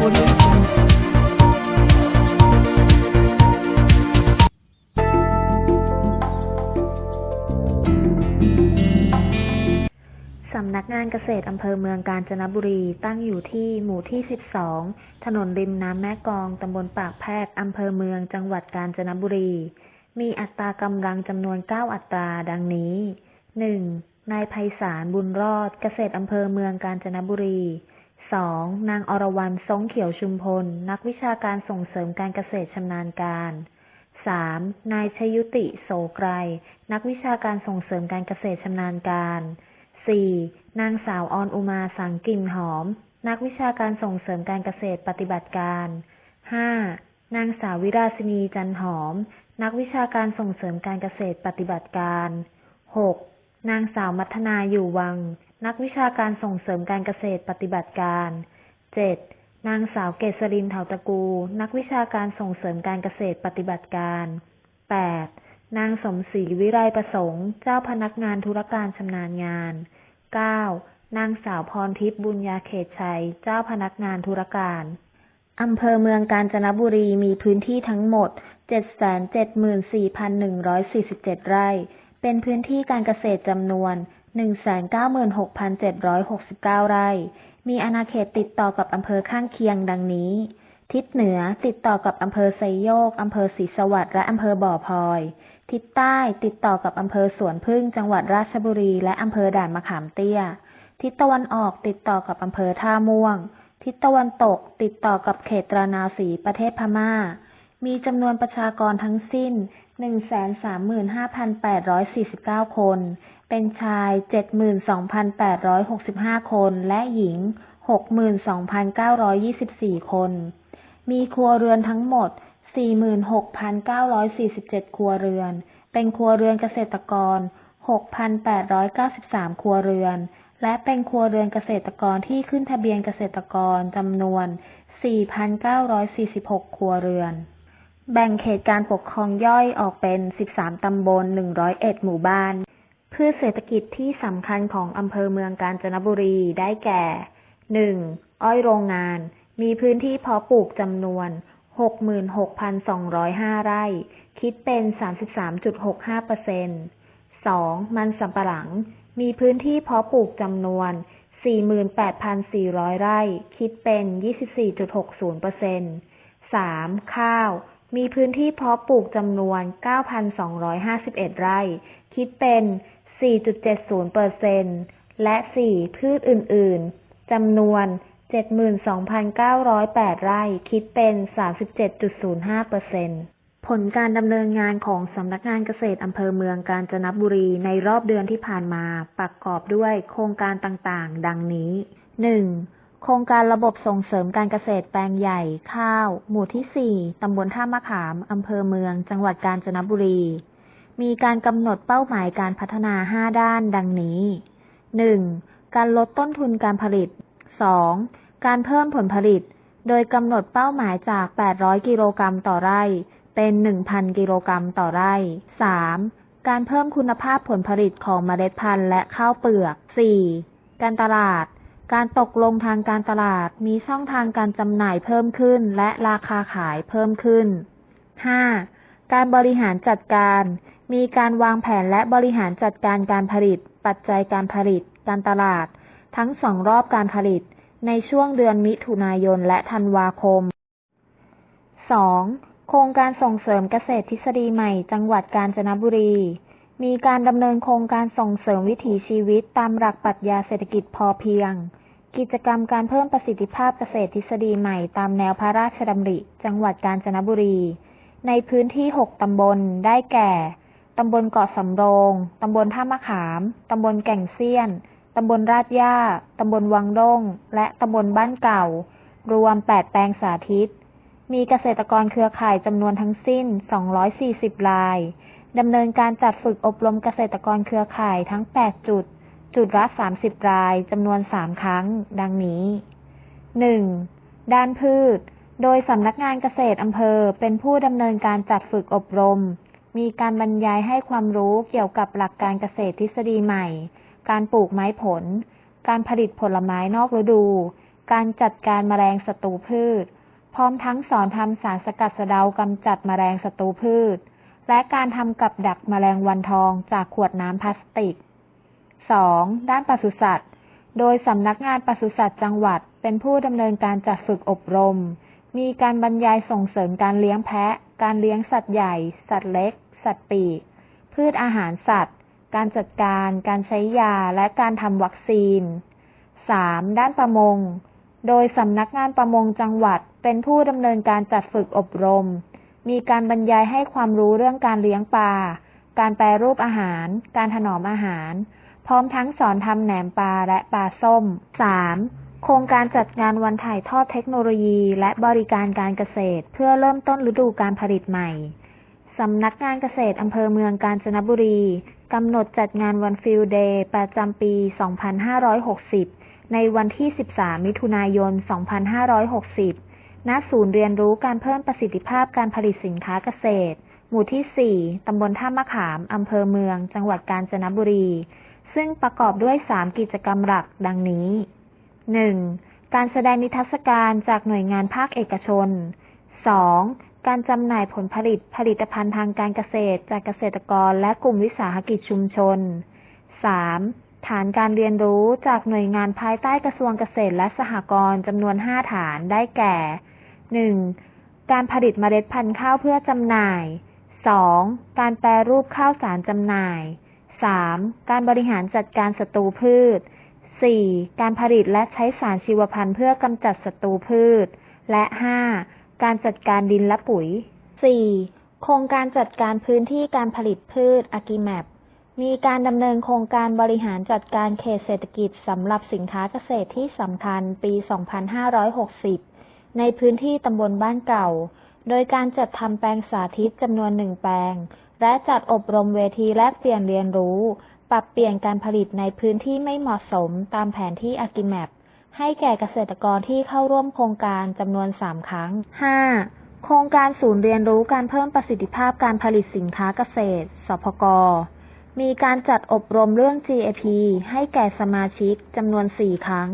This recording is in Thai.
สำนักงานเกษตรอำเภอเมืองกาญจนบุรีตั้งอยู่ที่หมู่ที่ 12 ถนนริมน้ำแม่กอง ตำบลปากแพรกอำเภอเมือง จังหวัดกาญจนบุรี มีอัตรากำลังจำนวน 9 อัตราดังนี้ 1. นายไพศาลบุญรอด เกษตรอำเภอเมืองกาญจนบุรี 2. นางอรวรรณทรงเขียวชุมพล นักวิชาการส่งเสริมการเกษตรชำนาญการ 3. นายชยุติโสไกร นักวิชาการส่งเสริมการเกษตรชำนาญการ 4. นางสาวออนอุมาสังกิ่นหอม นักวิชาการส่งเสริมการเกษตรปฏิบัติการ 5. นางสาววิราชินีจันหอม นักวิชาการส่งเสริมการเกษตรปฏิบัติการ 6. นางสาวมัทนาอยู่วัง นักวิชาการส่งเสริมการเกษตรปฏิบัติการ 7. นางสาวเกษรินเถาตะกู นักวิชาการส่งเสริมการเกษตรปฏิบัติการ 8. นางสมศรีวิไลประสงค์ เจ้าพนักงานธุรการชำนาญงาน 9. นางสาวพรทิพย์บุญญาเขตชัย เจ้าพนักงานธุรการอำเภอเมืองกาญจนบุรีมีพื้นที่ทั้งหมด 774,147 ไร่ เป็นพื้นที่การเกษตรจำนวน 196,769 ไร่ มีอาณาเขตติดต่อกับอำเภอข้างเคียงดังนี้ ทิศเหนือติดต่อกับอำเภอไซโยกอำเภอศรีสวัสดิ์และอำเภอบ่อพลอย ทิศใต้ติดต่อกับอำเภอสวนพึ่งจังหวัดราชบุรี และอำเภอด่านมะขามเตี้ย ทิศตะวันออกติดต่อกับอำเภอท่าม่วง ทิศตะวันตกติดต่อกับเขตตรานาสีประเทศพม่า มีจำนวนประชากรทั้งสิ้น 135,849 คน เป็นชาย 72,865 คน และหญิง 62,924 คน มีครัวเรือนทั้งหมด 46,947 ครัวเรือน เป็นครัวเรือนเกษตรกร 6,893 ครัวเรือน และเป็นครัวเรือนเกษตรกรที่ขึ้นทะเบียนเกษตรกรจำนวน 4,946 ครัวเรือน แบ่งเขตการปกครองย่อยออกเป็น 13 ตำบล 101 หมู่บ้าน พืชเศรษฐกิจที่สำคัญของอำเภอเมืองกาญจนบุรีได้แก่ 1. อ้อยโรงงาน มีพื้นที่เพาะปลูกจำนวน 66,205 ไร่ คิดเป็น 33.65% 2. มันสำปะหลัง มีพื้นที่เพาะปลูกจำนวน 48,400 ไร่ คิดเป็น 24.60% 3. ข้าว มีพื้นที่เพาะปลูกจำนวน 9,251 ไร่ คิดเป็น 4.70%และ 4. พืชอื่น ๆ จำนวน 72,908 ไร่ คิดเป็น 37.05%ผลการดำเนินงานของสำนักงานเกษตรอำเภอเมืองกาญจนบุรีในรอบเดือนที่ผ่านมา ประกอบด้วยโครงการต่าง ๆ ดังนี้ 1. โครงการระบบส่งเสริมการเกษตรแปลงใหญ่ข้าว หมู่ที่ 4 ตำบลท่ามะขาม อำเภอเมือง จังหวัดกาญจนบุรี มีการกำหนดเป้าหมายการพัฒนา 5 ด้านดังนี้ 1. การลดต้นทุนการผลิต 2. การเพิ่มผลผลิต โดยกำหนดเป้าหมายจาก 800 กิโลกรัมต่อไร่ เป็น 1,000 กิโลกรัมต่อไร่ 3. การเพิ่มคุณภาพผลผลิตของเมล็ดพันธุ์และข้าวเปลือก 4. การตลาด การตกลงทางการตลาด มีช่องทางการจำหน่ายเพิ่มขึ้น และราคาขายเพิ่มขึ้น 5. การบริหารจัดการ มีการวางแผนและบริหารจัดการการผลิต ปัจจัยการผลิต การตลาด ทั้งสองรอบการผลิต ในช่วงเดือนมิถุนายนและธันวาคม 2. โครงการส่งเสริมเกษตรทฤษฎีใหม่ จังหวัดกาญจนบุรี มีการดำเนินโครงการส่งเสริมวิถีชีวิตตามหลักปรัชญาเศรษฐกิจพอเพียง กิจกรรมการเพิ่มประสิทธิภาพเกษตรทฤษฎีใหม่ตามแนวพระราชดำริ จังหวัดกาญจนบุรี ในพื้นที่ 6 ตำบล ได้แก่ ตำบลเกาะสำโรง ตำบลท่ามะขาม ตำบลแก่งเซียน ตำบลราดย่า ตำบลวังด้ง และตำบลบ้านเก่า รวม 8 แปลงสาธิต มีเกษตรกรเครือข่ายจำนวนทั้งสิ้น 240 ราย ดำเนินการจัดฝึกอบรมเกษตรกรเครือข่ายทั้ง 8 จุด จุดละ 30 ราย จำนวน 3 ครั้ง ดังนี้ 1. ด้านพืช โดยสำนักงานเกษตรอำเภอเป็นผู้ดำเนินการจัดฝึกอบรม มีการบรรยายให้ความรู้เกี่ยวกับหลักการเกษตรทฤษฎีใหม่ การปลูกไม้ผล การผลิตผลไม้นอกฤดู การจัดการแมลงศัตรูพืช พร้อมทั้งสอนทำสารสกัดสะเดากำจัดแมลงศัตรูพืช และการทำกับดักแมลงวันทองจากขวดน้ำพลาสติก 2. ด้านปศุสัตว์ โดยสำนักงานปศุสัตว์จังหวัด เป็นผู้ดำเนินการจัดฝึกอบรม มีการบรรยายส่งเสริมการเลี้ยงแพะ การเลี้ยงสัตว์ใหญ่ สัตว์เล็ก สัตว์ปีก พืชอาหารสัตว์ การจัดการ การใช้ยา และการทำวัคซีน 3. ด้านประมง โดยสำนักงานประมงจังหวัดเป็นผู้ดำเนินการจัดฝึกอบรม มีการบรรยายให้ความรู้เรื่องการเลี้ยงปลา การแปรรูปอาหาร การถนอมอาหาร พร้อมทั้งสอนทำแหนมปลาและปลาส้ม 3. โครงการจัดงานวันถ่ายทอดเทคโนโลยีและบริการการเกษตร เพื่อเริ่มต้นฤดูการผลิตใหม่ สำนักงานเกษตรอำเภอเมืองกาญจนบุรี กำหนดจัดงานวันฟิลเดย์ประจำปี 2560 ในวันที่ 13 มิถุนายน 2560 ณ ศูนย์เรียนรู้การเพิ่มประสิทธิภาพการผลิตสินค้าเกษตร หมู่ที่ 4 ตำบลท่ามะขาม อำเภอเมือง จังหวัดกาญจนบุรี ซึ่งประกอบด้วย 3 กิจกรรมหลัก ดังนี้ 1. การแสดงนิทรรศการจากหน่วยงานภาคเอกชน 2. การจำหน่ายผลผลิตผลิตภัณฑ์ทางการเกษตรจากเกษตรกรและกลุ่มวิสาหกิจชุมชน 3. ฐานการเรียนรู้จากหน่วยงานภายใต้กระทรวงเกษตรและสหกรณ์จำนวน 5 ฐานได้แก่ 1. การผลิตเมล็ดพันธุ์ข้าวเพื่อจำหน่าย 2. การแปรรูปข้าวสารจำหน่าย 3. การบริหารจัดการศัตรูพืช 4. การผลิตและใช้สารชีวพันธุ์เพื่อกำจัดศัตรูพืช และ 5. การจัดการดินและปุ๋ย 4. โครงการจัดการพื้นที่การผลิตพืชอากิแมปมีการดำเนินโครงการบริหารจัดการเขตเศรษฐกิจสำหรับสินค้าเกษตรที่สำคัญปี 2560 ในพื้นที่ตำบลบ้านเก่า โดยการจัดทำแปลงสาธิตจำนวนหนึ่งแปลง และจัดอบรมเวทีแลกเปลี่ยนเรียนรู้ ปรับเปลี่ยนการผลิตในพื้นที่ไม่เหมาะสมตามแผนที่อากิแมปให้แก่เกษตรกรที่เข้าร่วมโครงการจำนวน 3 ครั้ง 5. โครงการศูนย์เรียนรู้การเพิ่มประสิทธิภาพการผลิตสินค้าเกษตร สพก มีการจัดอบรมเรื่อง GAP ให้แก่สมาชิกจำนวน 4 ครั้ง